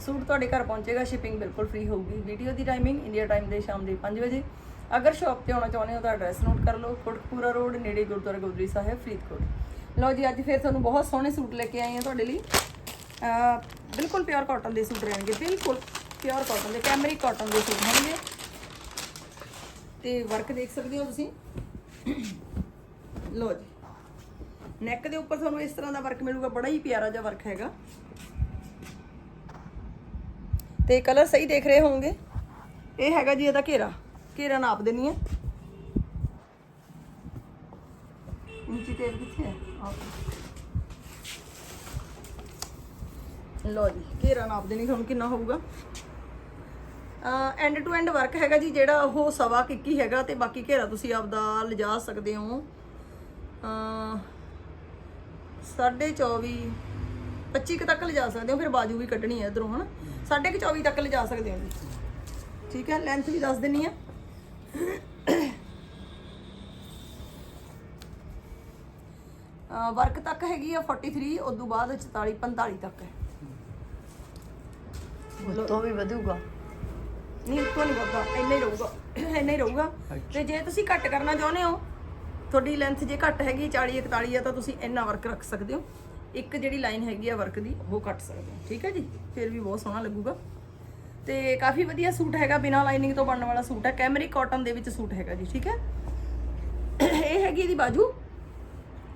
Suit ਤੁਹਾਡੇ ਘਰ ਪਹੁੰਚੇਗਾ ਸ਼ਿਪਿੰਗ ਬਿਲਕੁਲ ਫ੍ਰੀ ਹੋਊਗੀ। ਵੀਡੀਓ ਦੀ ਟਾਈਮਿੰਗ ਇੰਡੀਆ ਟਾਈਮ ਦੇ ਸ਼ਾਮ ਦੇ 5 ਵਜੇ। ਅਗਰ ਸ਼ਾਪ ਤੇ ਆਉਣਾ ਚਾਹੁੰਦੇ ਹੋ ਤਾਂ ਐਡਰੈਸ ਨੋਟ ਕਰ ਲਓ ਕੋਟਕਪੂਰਾ ਰੋਡ ਨੇੜੇ ਗੁਰਦੁਆਰਾ ਗੋਦਰੀ ਸਾਹਿਬ, ਫਰੀਦਕੋਟ। ਲਓ ਜੀ, ਅੱਜ ਫਿਰ ਤੁਹਾਨੂੰ ਬਹੁਤ ਸੋਹਣੇ ਸੂਟ ਲੈ ਕੇ ਆਏ ਹਾਂ ਤੁਹਾਡੇ ਲਈ। ਬਿਲਕੁਲ ਪਿਓਰ ਕਾਟਨ ਦੇ ਸੂਟ ਰਹਿਣਗੇ, ਬਿਲਕੁਲ ਪਿਓਰ ਕਾਟਨ ਦੇ ਕੈਮਰਿਕ ਕਾਟਨ ਦੇ ਸੂਟ ਹੋਣਗੇ। ਤੇ ਵਰਕ ਦੇਖ ਸਕਦੇ ਹੋ ਤੁਸੀਂ। ਲਓ ਜੀ। ਨੈਕ ਦੇ ਉੱਪਰ ਤੁਹਾਨੂੰ ਇਸ ਤਰ੍ਹਾਂ ਦਾ ਵਰਕ ਮਿਲੂਗਾ, ਬੜਾ ਹੀ ਪਿਆਰਾ ਜਿਹਾ ਵਰਕ ਹੈਗਾ। ਤੇ ਕਲਰ ਸਹੀ ਦੇਖ ਰਹੇ ਹੋਵੋਗੇ? ਇਹ ਹੈਗਾ ਜੀ ਇਹਦਾ ਘੇਰਾ। ਘੇਰਾ ਨਾਪ ਦੇਣੀ ਹੈ। ਇੰਚੀ ਟੇਪ ਕਿੱਥੇ ਹੈ? ਆਹ। ਲਓ ਜੀ, ਘੇਰਾ ਨਾਪ ਦੇਣੀ ਤੁਹਾਨੂੰ ਕਿੰਨਾ ਹੋਊਗਾ? ਐਂਡ ਟੂ ਐਂਡ ਵਰਕ ਹੈਗਾ ਜੀ, ਜਿਹੜਾ ਉਹ ਸਵਾ ਕਿੱਕੀ ਹੈਗਾ ਤੇ ਬਾਕੀ ਘੇਰਾ ਤੁਸੀਂ ਆਪਦਾ ਲਿਜਾ ਸਕਦੇ ਹੋ। ਸਾਢੇ 24 25 ਕੁ ਤੱਕ ਲਿਜਾ ਸਕਦੇ ਹੋ ਫਿਰ ਬਾਜੂ ਵੀ ਕੱਢਣੀ ਹੈ ਇਧਰੋਂ ਹਨਾ? ਸਾਢੇ ਕੁ 24 ਤੱਕ ਲਿਜਾ ਸਕਦੇ ਹੋ ਜੀ। ਠੀਕ ਹੈ ਲੈਂਥ ਵੀ ਦੱਸ ਦਿੰਨੀ ਆ। ਵਰਕ ਤੱਕ ਹੈਗੀ ਆ 43 ਉਸ ਤੋਂ ਬਾਅਦ 44 45 ਤੱਕ ਹੈ। ਉਤੋਂ ਵੀ ਵਧੂਗਾ। ਨਹੀਂ ਉੱਤੋਂ ਨਹੀਂ ਵੱਧਦਾ ਇੰਨਾ ਹੀ ਰਹੂਗਾ ਇੰਨਾ ਹੀ ਰਹੂਗਾ। ਤੇ ਜੇ ਤੁਸੀਂ ਘੱਟ ਕਰਨਾ ਚਾਹੁੰਦੇ ਹੋ ਤੁਹਾਡੀ ਲੈਂਥ ਜੇ ਘੱਟ ਹੈਗੀ 40 41 ਆ ਤਾਂ ਤੁਸੀਂ ਇੰਨਾ ਵਰਕ ਰੱਖ ਸਕਦੇ ਹੋ। ਇੱਕ ਜਿਹੜੀ ਲਾਈਨ ਹੈਗੀ ਆ ਵਰਕ ਦੀ ਉਹ ਕੱਟ ਸਕਦੇ ਹੋ। ਠੀਕ ਹੈ ਜੀ? ਫਿਰ ਵੀ ਬਹੁਤ ਸੋਹਣਾ ਲੱਗੂਗਾ। ਤੇ ਕਾਫੀ ਵਧੀਆ ਸੂਟ ਹੈਗਾ ਬਿਨਾਂ ਲਾਈਨਿੰਗ ਤੋਂ ਬਣਨ ਵਾਲਾ ਸੂਟ ਹੈ। ਕੈਮਰਿਕ ਕਾਟਨ ਦੇ ਵਿੱਚ ਸੂਟ ਹੈਗਾ ਜੀ ਠੀਕ ਹੈ? ਇਹ ਹੈਗੀ ਇਹਦੀ ਬਾਜੂ।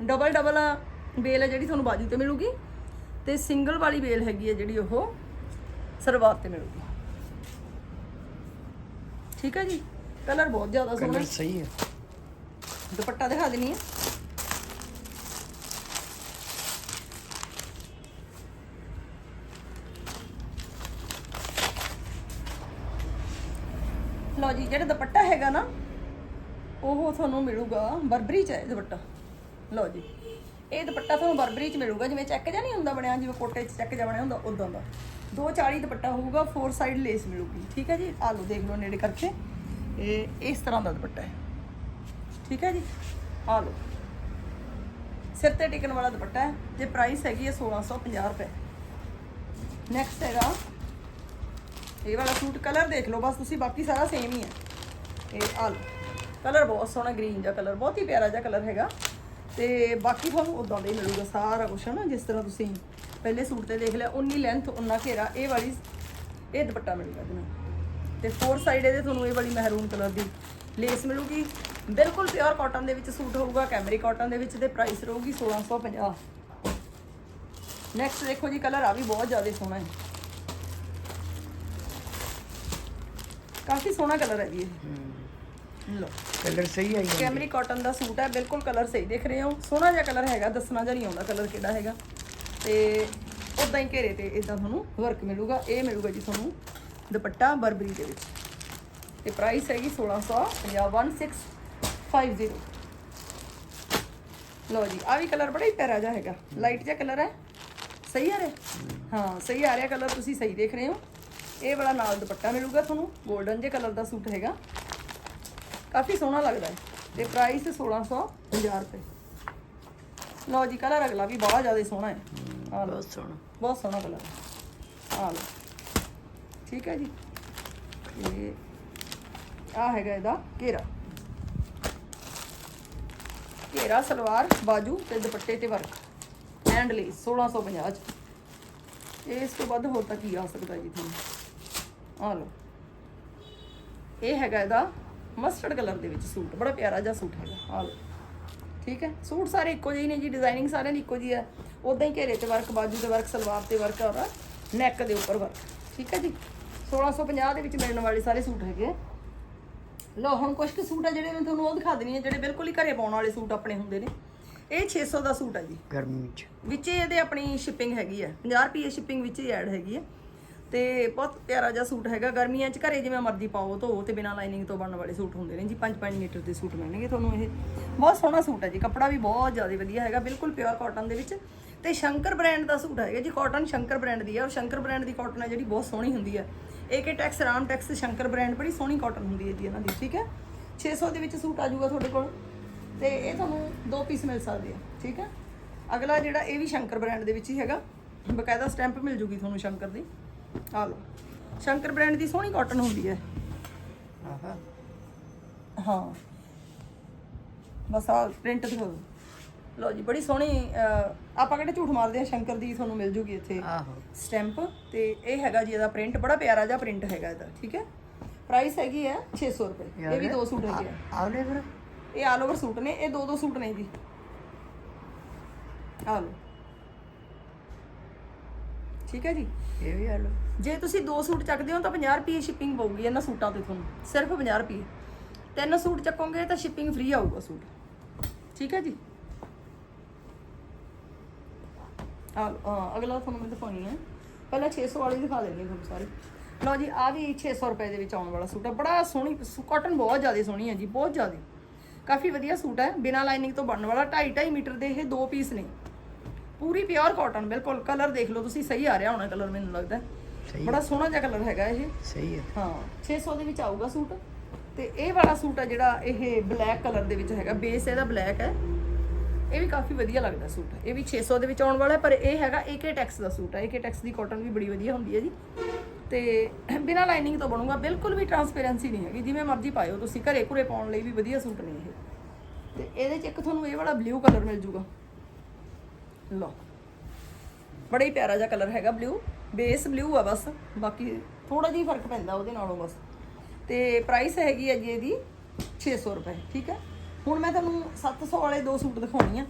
ਡਬਲ ਡਬਲ ਬੇਲ ਹੈ ਜਿਹੜੀ ਤੁਹਾਨੂੰ ਬਾਜੂ ਤੇ ਮਿਲੂਗੀ। ਤੇ ਸਿੰਗਲ ਵਾਲੀ ਬੇਲ ਹੈਗੀ ਹੈ ਜਿਹੜੀ ਉਹ ਸਰਵਾਰ ਤੇ ਮਿਲੂਗੀ। ਠੀਕ ਹੈ ਜੀ? ਕਲਰ ਬਹੁਤ ਜ਼ਿਆਦਾ ਸੋਹਣਾ। ਕਲਰ ਹੈ। ਸਹੀ ਹੈ। ਦੁਪੱਟਾ ਦਿਖਾ ਦਿੰਨੀ ਹੈ ਲਓ ਜੀ, ਜਿਹੜਾ ਦੁਪੱਟਾ ਹੈਗਾ ਨਾ, ਉਹ ਤੁਹਾਨੂੰ ਮਿਲੂਗਾ ਬਰਬਰੀ ਚ ਹੈ ਦੁਪੱਟਾ। ਲਓ ਜੀ, ਇਹ ਦੁਪੱਟਾ ਤੁਹਾਨੂੰ ਬਰਬਰੀ ਚ ਮਿਲੂਗਾ, ਜਿਵੇਂ ਚੈੱਕ ਜਿਹਾ ਨਹੀਂ ਹੁੰਦਾ ਬਣਿਆ, ਜਿਵੇਂ ਕੋਟੇ ਚ ਚੈੱਕ ਜਿਹਾ ਬਣਿਆ ਹੁੰਦਾ ਉਦਾਂ ਦਾ। 240 ਦੁਪੱਟਾ ਹੋਊਗਾ ਫੋਰ ਸਾਈਡ ਲੇਸ ਮਿਲੂਗੀ, ਠੀਕ ਹੈ ਜੀ? ਆ ਲਓ, ਦੇਖ ਲਓ ਨੇੜੇ ਕਰਕੇ। ਇਹ ਇਸ ਤਰ੍ਹਾਂ ਦਾ ਦੁਪੱਟਾ ਹੈ। ਠੀਕ ਹੈ ਜੀ? ਆ ਲਓ। ਸਿਰ ਤੇ ਟਿਕਣ ਵਾਲਾ ਦੁਪੱਟਾ ਹੈ, ਜੇ ਪ੍ਰਾਈਸ ਹੈਗੀ ਹੈ 1650 ਰੁਪਏ। ਨੈਕਸਟ ਹੈਗਾ ਇਹ ਵਾਲਾ ਸੂਟ ਕਲਰ ਦੇਖ ਲਓ, ਬਸ ਤੁਸੀਂ ਬਾਕੀ ਸਾਰਾ ਸੇਮ ਹੀ ਹੈ। ਇਹ ਆ ਲਓ ਕਲਰ ਬਹੁਤ ਸੋਹਣਾ ਗ੍ਰੀਨ ਜਿਹਾ ਕਲਰ ਬਹੁਤ ਹੀ ਪਿਆਰਾ ਜਿਹਾ ਕਲਰ ਹੈਗਾ। ਤੇ ਬਾਕੀ ਤੁਹਾਨੂੰ ਉਦਾਂ ਦਾ ਹੀ ਮਿਲੂਗਾ ਸਾਰਾ ਕੁਝ ਹੈ ਨਾ ਜਿਸ ਤਰ੍ਹਾਂ ਤੁਸੀਂ ਪਹਿਲੇ ਸੂਟ ਤੇ ਦੇਖ ਲਿਆ ਉਨੀ ਲੈਂਥ ਉਨਾ ਘੇਰਾ, ਇਹ ਵਾਲੀ, ਇਹ ਦੁਪੱਟਾ ਮਿਲੂਗਾ ਇਹਦੇ ਨਾਲ ਤੇ ਫੋਰ ਸਾਈਡ ਇਹਦੇ ਤੁਹਾਨੂੰ ਇਹ ਵਾਲੀ ਮਹਿਰੂਨ ਕਲਰ ਦੀ ਲੇਸ ਮਿਲੂਗੀ। ਬਿਲਕੁਲ ਪਿਓਰ ਕਾਟਨ ਦੇ ਵਿੱਚ ਸੂਟ ਹੋਊਗਾ ਕੈਮਰੀ ਕਾਟਨ ਦੇ ਵਿੱਚ ਤੇ ਪ੍ਰਾਈਸ ਰਹੂਗੀ 1650 ਨੈਕਸਟ ਦੇਖੋ ਜੀ ਕਲਰ ਆ ਵੀ ਬਹੁਤ ਜ਼ਿਆਦਾ ਸੋਹਣਾ ਹੈ। ਕਾਫੀ ਸੋਹਣਾ ਕਲਰ ਹੈ ਜੀ ਇਹ। ਲਓ। ਕਲਰ ਸਹੀ ਆਈ ਹੈ ਕੈਮਰੀ ਕਾਟਨ ਦਾ ਸੂਟ ਹੈ ਬਿਲਕੁਲ ਕਲਰ ਸਹੀ ਦਿਖ ਰਹੇ ਹੋ। ਸੋਹਣਾ ਜਿਹਾ ਕਲਰ ਹੈਗਾ ਦੱਸਣਾ ਜਾਂ ਨਹੀਂ ਆਉਂਦਾ ਕਲਰ ਕਿਹੜਾ ਹੈਗਾ। ਤੇ ਉਦਾਂ ਹੀ ਘੇਰੇ ਤੇ ਇਦਾਂ ਤੁਹਾਨੂੰ ਵਰਕ ਮਿਲੂਗਾ। ਇਹ ਮਿਲੂਗਾ ਜੀ ਤੁਹਾਨੂੰ ਦੁਪੱਟਾ ਬਰਬਰੀ ਦੇ ਵਿੱਚ। ਤੇ ਪ੍ਰਾਈਸ ਹੈਗੀ 1650 1650 ਲਓ ਜੀ ਆ ਵੀ ਕਲਰ ਬੜਾ ਹੀ ਪਿਆਰਾ ਜਿਹਾ ਹੈਗਾ। ਲਾਈਟ ਜਿਹਾ ਕਲਰ ਹੈ। ਸਹੀ ਆ ਰਿਹਾ ਹਾਂ ਸਹੀ ਆ ਰਿਹਾ ਕਲਰ ਤੁਸੀਂ ਸਹੀ ਦੇਖ ਰਹੇ ਹੋ। ਇਹ ਵਾਲਾ ਨਾਲ ਦੁਪੱਟਾ ਮਿਲੂਗਾ ਤੁਹਾਨੂੰ 골ਡਨ ਜੇ ਕਲਰ ਦਾ ਸੂਟ ਹੈਗਾ। ਕਾਫੀ ਸੋਹਣਾ ਲੱਗਦਾ ਹੈ ਤੇ ਪ੍ਰਾਈਸ 1650 ਰੁਪਏ। ਲਓ ਜੀ ਕਲਰ ਅਗਲਾ ਵੀ ਬਹੁਤ ਜ਼ਿਆਦਾ ਸੋਹਣਾ ਹੈ। ਆ ਲਓ ਬਹੁਤ ਸੋਹਣਾ। ਬਹੁਤ ਸੋਹਣਾ ਕਲਰ ਆ ਲਓ। ਠੀਕ ਹੈ ਜੀ। ਇਹ ਆ ਹੈਗਾ ਇਹਦਾ ਘੇਰਾ। ਘੇਰਾ ਸਲਵਾਰ ਬਾਜੂ ਤੇ ਦੁਪੱਟੇ ਤੇ ਵਰਕ ਐਂਡ ਲੇਸ 1650 ਚ। ਇਸ ਤੋਂ ਵੱਧ ਹੋਰ ਤਾਂ ਕੀ ਆ ਸਕਦਾ ਜੀ ਤੁਹਾਨੂੰ? ਆ ਲਓ। ਇਹ ਹੈਗਾ ਇਹਦਾ ਮਸਟਰਡ ਕਲਰ ਦੇ ਵਿੱਚ ਸੂਟ ਬੜਾ ਪਿਆਰਾ ਜਿਹਾ ਸੂਟ ਹੈਗਾ। ਆ ਲਓ। ਠੀਕ ਹੈ? ਸੂਟ ਸਾਰੇ ਇੱਕੋ ਜਿਹੇ ਨੇ ਜੀ ਡਿਜ਼ਾਈਨਿੰਗ ਸਾਰਿਆਂ ਦੀ ਇੱਕੋ ਜਿਹੀ ਹੈ ਉਦਾਂ ਹੀ ਘੇਰੇ ਤੇ ਵਰਕ ਬਾਜੂ ਤੇ ਵਰਕ ਸਲਵਾਰ ਤੇ ਵਰਕ ਔਰ ਨੈਕ ਦੇ ਉੱਪਰ ਵਰਕ ਠੀਕ ਹੈ ਜੀ? 1650 ਦੇ ਵਿੱਚ ਮਿਲਣ ਵਾਲੇ ਸਾਰੇ ਸੂਟ ਹੈਗੇ ਆ। ਲਓ ਹੁਣ ਕੁਝ ਕੁ ਸੂਟ ਆ ਜਿਹੜੇ ਮੈਂ ਤੁਹਾਨੂੰ ਉਹ ਦਿਖਾ ਦੇਣੀ ਹੈ ਜਿਹੜੇ ਬਿਲਕੁਲ ਹੀ ਘਰੇ ਪਾਉਣ ਵਾਲੇ ਸੂਟ ਆਪਣੇ ਹੁੰਦੇ ਨੇ। ਇਹ 600 ਦਾ ਸੂਟ ਹੈ ਜੀ। ਗਰਮੀ ਚ ਵਿੱਚ ਇਹਦੇ ਆਪਣੀ ਸ਼ਿਪਿੰਗ ਹੈਗੀ ਹੈ 50 ਰੁਪਏ ਸ਼ਿਪਿੰਗ ਵਿੱਚ ਹੀ ਐਡ ਹੈਗੀ ਹੈ ਤੇ ਬਹੁਤ ਪਿਆਰਾ ਜਿਹਾ ਸੂਟ ਹੈਗਾ। ਗਰਮੀਆਂ 'ਚ ਘਰੇ ਜਿਵੇਂ ਮਰਜ਼ੀ ਪਾਓ ਧੋ, ਤੇ ਬਿਨਾਂ ਲਾਈਨਿੰਗ ਤੋਂ ਬਣਨ ਵਾਲੇ ਸੂਟ ਹੁੰਦੇ ਨੇ ਜੀ। 5-5 ਮੀਟਰ ਦੇ ਸੂਟ ਮਿਲਣਗੇ ਤੁਹਾਨੂੰ ਇਹ। ਬਹੁਤ ਸੋਹਣਾ ਸੂਟ ਹੈ ਜੀ। ਕੱਪੜਾ ਵੀ ਬਹੁਤ ਜ਼ਿਆਦਾ ਵਧੀਆ ਹੈਗਾ, ਬਿਲਕੁਲ ਪਿਓਰ ਕਾਟਨ ਦੇ ਵਿੱਚ। ਤੇ ਸ਼ੰਕਰ ਬ੍ਰਾਂਡ ਦਾ ਸੂਟ ਹੈਗਾ ਜੀ ਕਾਟਨ ਸ਼ੰਕਰ ਬ੍ਰਾਂਡ ਦੀ ਹੈ। ਔਰ ਸ਼ੰਕਰ ਬ੍ਰਾਂਡ ਦੀ ਕਾਟਨ ਹੈ ਜਿਹੜੀ ਬਹੁਤ ਸੋਹਣੀ ਹੁੰਦੀ ਹੈ। AK Tex Ram Tex Shankar brand ਬੜੀ ਸੋਹਣੀ ਕਾਟਨ ਹੁੰਦੀ ਹੈ ਜੀ ਇਹਨਾਂ ਦੀ, ਠੀਕ ਹੈ? 600 ਦੇ ਵਿੱਚ ਸੂਟ ਆ ਜਾਊਗਾ ਤੁਹਾਡੇ ਕੋਲ। ਤੇ ਇਹ ਤੁਹਾਨੂੰ ਦੋ ਪੀਸ ਮਿਲ ਸਕਦੇ ਆ, ਠੀਕ ਹੈ? ਅਗਲਾ ਜਿਹੜਾ ਇਹ ਵੀ ਸ਼ੰਕਰ ਬ੍ਰਾਂਡ ਦੇ ਵਿੱਚ ਹੀ ਹੈਗਾ। ਬਕਾਇਦਾ ਸਟੈਂਪ ਮਿਲ ਜੂਗੀ ਤੁਹਾਨੂੰ ਸ਼ੰਕਰ ਦੀ। ਆ ਲਓ। ਸ਼ੰਕਰ ਬ੍ਰਾਂਡ ਦੀ ਸੋਹਣੀ ਕਾਟਨ ਹੁੰਦੀ ਹੈ। ਆਹਾ। ਹਾਂ। ਬਸ ਆ ਪ੍ਰਿੰਟ ਦਿਖਾਓ ਲਓ ਜੀ ਬੜੀ ਸੋਹਣੀ ਅਹ, ਆਪਾਂ ਕਿਹੜੇ ਝੂਠ ਮਾਰਦੇ ਆ? ਸ਼ੰਕਰ ਦੀ ਤੁਹਾਨੂੰ ਮਿਲ ਜੂਗੀ ਇੱਥੇ। ਆਹੋ। ਸਟੈਂਪ ਤੇ ਇਹ ਹੈਗਾ ਜੀ ਇਹਦਾ ਪ੍ਰਿੰਟ ਬੜਾ ਪਿਆਰਾ ਜਿਹਾ ਪ੍ਰਿੰਟ ਹੈਗਾ ਇਹਦਾ ਠੀਕ ਹੈ? ਪ੍ਰਾਈਸ ਹੈਗੀ ਹੈ 600 ਰੁਪਏ। ਇਹ ਵੀ ਦੋ ਸੂਟ ਹੈਗੇ ਆ। ਆਉਲੇ ਫਿਰ? ਇਹ ਆਲ ਓਵਰ ਸੂਟ ਨੇ ਇਹ ਦੋ ਦੋ ਸੂਟ ਨੇ ਜੀ। ਆ ਲਓ। ਠੀਕ ਹੈ ਜੀ? ਇਹ ਵੀ ਆਲੋ ਜੇ ਤੁਸੀਂ ਦੋ ਸੂਟ ਚੱਕਦੇ ਹੋ ਤਾਂ 50 ਰੁਪਏ ਸ਼ਿਪਿੰਗ ਪਊਗੀ ਇਹਨਾਂ ਸੂਟਾਂ ਤੇ ਤੁਹਾਨੂੰ ਸਿਰਫ 50 ਰੁਪਏ। ਤਿੰਨ ਸੂਟ ਚੱਕੋਗੇ ਤਾਂ ਸ਼ਿਪਿੰਗ ਫ੍ਰੀ ਆਊਗਾ ਸੂਟ। ਠੀਕ ਹੈ ਜੀ? ਆ ਅਗਲਾ ਤੁਹਾਨੂੰ ਮੈਂ ਦਿਖਾਉਣੀ ਹੈ। ਪਹਿਲਾਂ 600 ਵਾਲੀ ਦਿਖਾ ਦਿੰਦੀ ਹਾਂ ਤੁਹਾਨੂੰ ਸਾਰੇ। ਲਓ ਜੀ ਆ ਵੀ 600 ਰੁਪਏ ਦੇ ਵਿੱਚ ਆਉਣ ਵਾਲਾ ਸੂਟ ਹੈ। ਬੜਾ ਸੋਹਣੀ ਕਾਟਨ ਬਹੁਤ ਜ਼ਿਆਦਾ ਸੋਹਣੀ ਹੈ ਜੀ ਬਹੁਤ ਜ਼ਿਆਦਾ। ਕਾਫੀ ਵਧੀਆ ਸੂਟ ਹੈ। ਬਿਨਾਂ ਲਾਈਨਿੰਗ ਤੋਂ ਬਣਨ ਵਾਲਾ 2.5 2.5 ਮੀਟਰ ਦੇ ਇਹ ਦੋ ਪੀਸ ਨੇ। ਪੂਰੀ ਪਿਓਰ ਕਾਟਨ ਬਿਲਕੁਲ। ਕਲਰ ਦੇਖ ਲਓ ਤੁਸੀਂ ਸਹੀ ਆ ਰਿਹਾ ਹੋਣਾ ਕਲਰ ਮੈਨੂੰ ਲੱਗਦਾ। ਸਹੀ ਬੜਾ ਸੋਹਣਾ ਜਿਹਾ ਕਲਰ ਹੈਗਾ ਇਹ। ਸਹੀ ਹੈ ਹਾਂ 600 ਦੇ ਵਿੱਚ ਆਊਗਾ ਸੂਟ। ਤੇ ਇਹ ਵਾਲਾ ਸੂਟ ਆ ਜਿਹੜਾ ਇਹ ਬਲੈਕ ਕਲਰ ਦੇ ਵਿੱਚ ਹੈਗਾ। ਬੇਸ ਇਹਦਾ ਬਲੈਕ ਹੈ। ਇਹ ਵੀ ਕਾਫੀ ਵਧੀਆ ਲੱਗਦਾ ਸੂਟ। ਇਹ ਵੀ 600 ਦੇ ਵਿੱਚ ਆਉਣ ਵਾਲਾ ਪਰ ਇਹ ਹੈਗਾ ਏਕੇ ਟੈਕਸ ਦਾ ਸੂਟ ਹੈ ਏਕੇ ਟੈਕਸ ਦੀ ਕਾਟਨ ਵੀ ਬੜੀ ਵਧੀਆ ਹੁੰਦੀ ਹੈ ਜੀ। ਤੇ ਬਿਨਾਂ ਲਾਈਨਿੰਗ ਤੋਂ ਬਣੂਗਾ ਬਿਲਕੁਲ ਵੀ ਟਰਾਂਸਪੇਰੈਂਸੀ ਨਹੀਂ ਹੈਗੀ। ਜਿਵੇਂ ਮਰਜ਼ੀ ਪਾਇਓ ਤੁਸੀਂ ਘਰੇ ਘੁਰੇ ਪਾਉਣ ਲਈ ਵੀ ਵਧੀਆ ਸੂਟ ਨੇ ਇਹ। ਤੇ ਇਹਦੇ ਚ ਇੱਕ ਤੁਹਾਨੂੰ ਇਹ ਵਾਲਾ ਬਲੂ ਕਲਰ ਮਿਲ ਜੂਗਾ। ਲਓ। ਬੜਾ ਹੀ ਪਿਆਰਾ ਜਿਹਾ ਕਲਰ ਹੈਗਾ ਬਲੂ ਬੇਸ ਬਲੂ ਆ ਬਸ। ਬਾਕੀ ਥੋੜਾ ਜਿਹਾ ਫ਼ਰਕ ਪੈਂਦਾ ਉਹਦੇ ਨਾਲੋਂ ਬਸ। ਤੇ ਪ੍ਰਾਈਸ ਹੈਗੀ ਹੈ ਜੀ ਇਹਦੀ 600 ਰੁਪਏ, ਠੀਕ ਹੈ? ਹੁਣ ਮੈਂ ਤੁਹਾਨੂੰ 700 ਵਾਲੇ ਦੋ ਸੂਟ ਦਿਖਾਉਣੀ ਆ।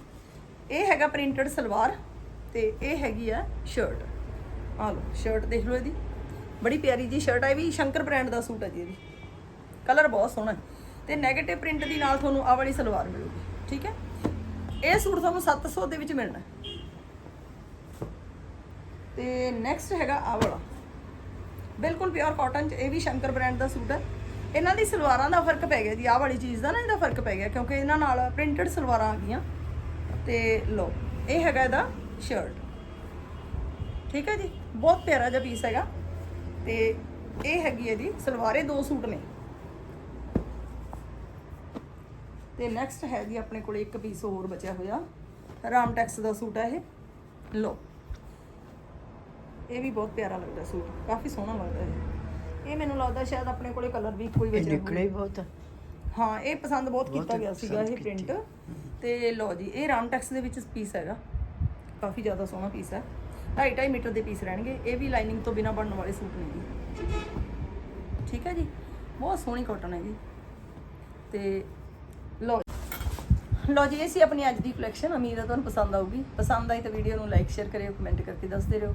ਇਹ ਹੈਗਾ ਪ੍ਰਿੰਟਡ ਸਲਵਾਰ ਤੇ ਇਹ ਹੈਗੀ ਆ ਸ਼ਰਟ ਆ ਲਓ ਸ਼ਰਟ ਦੇਖ ਲਓ ਇਹਦੀ। ਬੜੀ ਪਿਆਰੀ ਜੀ ਸ਼ਰਟ ਹੈ ਵੀ ਸ਼ੰਕਰ ਬ੍ਰਾਂਡ ਦਾ ਸੂਟ ਹੈ ਜੀ ਇਹਦੀ। ਕਲਰ ਬਹੁਤ ਸੋਹਣਾ ਹੈ। ਤੇ 네ਗੇਟਿਵ ਪ੍ਰਿੰਟ ਦੀ ਨਾਲ ਤੁਹਾਨੂੰ ਆਹ ਵਾਲੀ ਸਲਵਾਰ ਮਿਲੂਗੀ, ਠੀਕ ਹੈ? ਇਹ ਸੂਟ ਤੁਹਾਨੂੰ 700 ਦੇ ਵਿੱਚ ਮਿਲਣਾ ਤੇ ਨੈਕਸਟ ਹੈਗਾ ਆਹ ਵਾਲਾ ਬਿਲਕੁਲ ਪਿਓਰ ਕਾਟਨ ਚ, ਇਹ ਵੀ ਸ਼ੰਕਰ ਬ੍ਰਾਂਡ ਦਾ ਸੂਟ ਹੈ। ਇਹਨਾਂ ਦੀ ਸਲਵਾਰਾਂ ਦਾ ਫ਼ਰਕ ਪੈ ਗਿਆ ਜੀ, ਆਹ ਵਾਲੀ ਚੀਜ਼ ਦਾ ਨਾ ਇਹਦਾ ਫ਼ਰਕ ਪੈ ਗਿਆ, ਕਿਉਂਕਿ ਇਹਨਾਂ ਨਾਲ ਪ੍ਰਿੰਟਡ ਸਲਵਾਰਾਂ ਆ ਗਈਆਂ। ਤੇ ਲੋ ਇਹ ਹੈਗਾ ਇਹਦਾ ਸ਼ਰਟ ਠੀਕ ਹੈ ਜੀ? ਬਹੁਤ ਪਿਆਰਾ ਜਿਹਾ ਪੀਸ ਹੈਗਾ। ਤੇ ਇਹ ਹੈਗੀ ਹੈ ਇਹਦੀ ਸਲਵਾਰੇ ਦੋ ਸੂਟ ਨੇ। ਤੇ ਨੈਕਸਟ ਹੈ ਜੀ ਆਪਣੇ ਕੋਲ ਇੱਕ ਪੀਸ ਹੋਰ ਬਚਿਆ ਹੋਇਆ। ਰਾਮਟੈਕਸ ਦਾ ਸੂਟ ਹੈ ਇਹ। ਲੋ ਇਹ ਵੀ ਬਹੁਤ ਪਿਆਰਾ ਲੱਗਦਾ ਸੂਟ ਕਾਫੀ ਸੋਹਣਾ ਲੱਗਦਾ ਇਹ। ਇਹ ਮੈਨੂੰ ਲੱਗਦਾ ਸ਼ਾਇਦ ਆਪਣੇ ਕੋਲੇ ਕਲਰ ਵੀ ਕੋਈ ਇਹ ਬਚਿਆ ਹੋਵੇ ਨਿਕਲੇ ਹੀ ਬਹੁਤ। ਆ। ਹਾਂ ਇਹ ਪਸੰਦ ਬਹੁਤ ਕੀਤਾ ਗਿਆ ਸੀਗਾ ਇਹ ਪ੍ਰਿੰਟ ਤੇ ਲਓ ਜੀ ਇਹ ਰਾਮਟੈਕਸ ਦੇ ਵਿੱਚ ਪੀਸ ਹੈਗਾ। ਕਾਫੀ ਜ਼ਿਆਦਾ ਸੋਹਣਾ ਪੀਸ ਹੈ। 2.5 ਮੀਟਰ ਦੇ ਪੀਸ ਰਹਿਣਗੇ। ਇਹ ਵੀ ਲਾਈਨਿੰਗ ਤੋਂ ਬਿਨਾ ਬਣਨ ਵਾਲੇ ਸੂਟ ਨੇ ਜੀ। ਠੀਕ ਹੈ ਜੀ? ਬਹੁਤ ਸੋਹਣੀ ਕਾਟਨ ਹੈ ਜੀ। ਤੇ ਲਓ ਲਓ ਜੀ ਇਹ ਸੀ ਆਪਣੀ ਅੱਜ ਦੀ ਕਲੈਕਸ਼ਨ ਉਮੀਦ ਹੈ ਤੁਹਾਨੂੰ ਪਸੰਦ ਆਊਗੀ। ਪਸੰਦ ਆਈ ਤਾਂ ਵੀਡੀਓ ਨੂੰ ਲਾਈਕ ਸ਼ੇਅਰ ਕਰਿਓ ਕਮੈਂਟ ਕਰਕੇ ਦੱਸਦੇ ਰਹੋ।